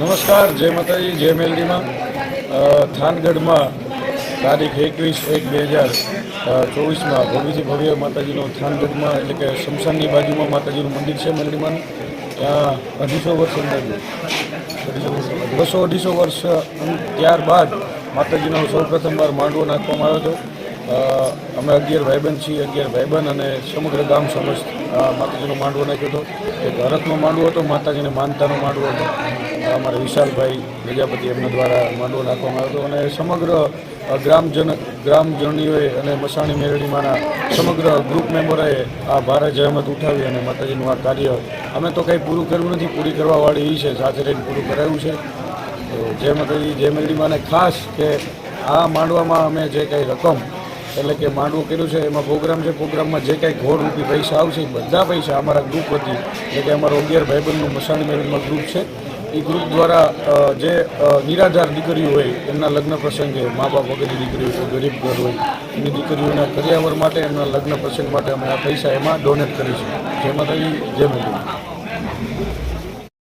નમસ્કાર, જય માતાજી, જય મેલડીમાં. થાનગઢમાં તારીખ એકવીસ એક બે હજાર ચોવીસમાં ભવ્યથી ભવ્ય માતાજીનો થાનગઢમાં એટલે કે શમશાનની બાજુમાં માતાજીનું મંદિર છે મેલડીમાં. ત્યાં અઢીસો વર્ષ અંદર બસો અઢીસો વર્ષ ત્યારબાદ માતાજીનો સૌ પ્રથમવાર માંડવો નાખવામાં આવ્યો હતો. અમે અગિયાર ભાઈબંધ છીએ, અગિયાર ભાઈબંધ અને સમગ્ર ગામ સમસ્ત માતાજીનો માંડવો નાખ્યો હતો. એક ભારતનો માંડવો હતો, માતાજીને માનતાનો માંડવો હતો. અમારા વિશાલભાઈ પ્રજાપતિ એમના દ્વારા માંડવો નાખવામાં આવ્યો હતો અને સમગ્ર ગ્રામજન ગ્રામજનીઓએ અને મસાણી મેરડીમાંના સમગ્ર ગ્રુપ મેમ્બરોએ આ ભારે જહેમત ઉઠાવી અને માતાજીનું આ કાર્ય અમે તો કંઈ પૂરું કર્યું નથી, પૂરી કરવાવાળી એ છે, સાથે રહીને પૂરું કરાયું છે. તો જય માતાજી જય મેલડીમાંને ખાસ કે આ માંડવામાં અમે જે કંઈ રકમ એટલે કે માંડવું કર્યું છે, એમાં પ્રોગ્રામ છે, પ્રોગ્રામમાં જે કાંઈ ઘોડ રૂપી પૈસા આવશે, એ બધા પૈસા અમારા ગ્રુપ વતી, એટલે કે અમારો અગિયાર ભાઈબંધનું મસાણી મેરેજમાં ગ્રુપ છે. એ ગ્રુપ દ્વારા જે નિરાધાર દીકરીઓ હોય, એમના લગ્ન પ્રસંગે મા બાપ વગરની દીકરીઓ હોય, ગરીબ ઘર હોય એની દીકરીઓના કરિયાવર માટે, એમના લગ્ન પ્રસંગ માટે અમે આ પૈસા એમાં ડોનેટ કરીશું. જેમાં માતાજી જય મેલડી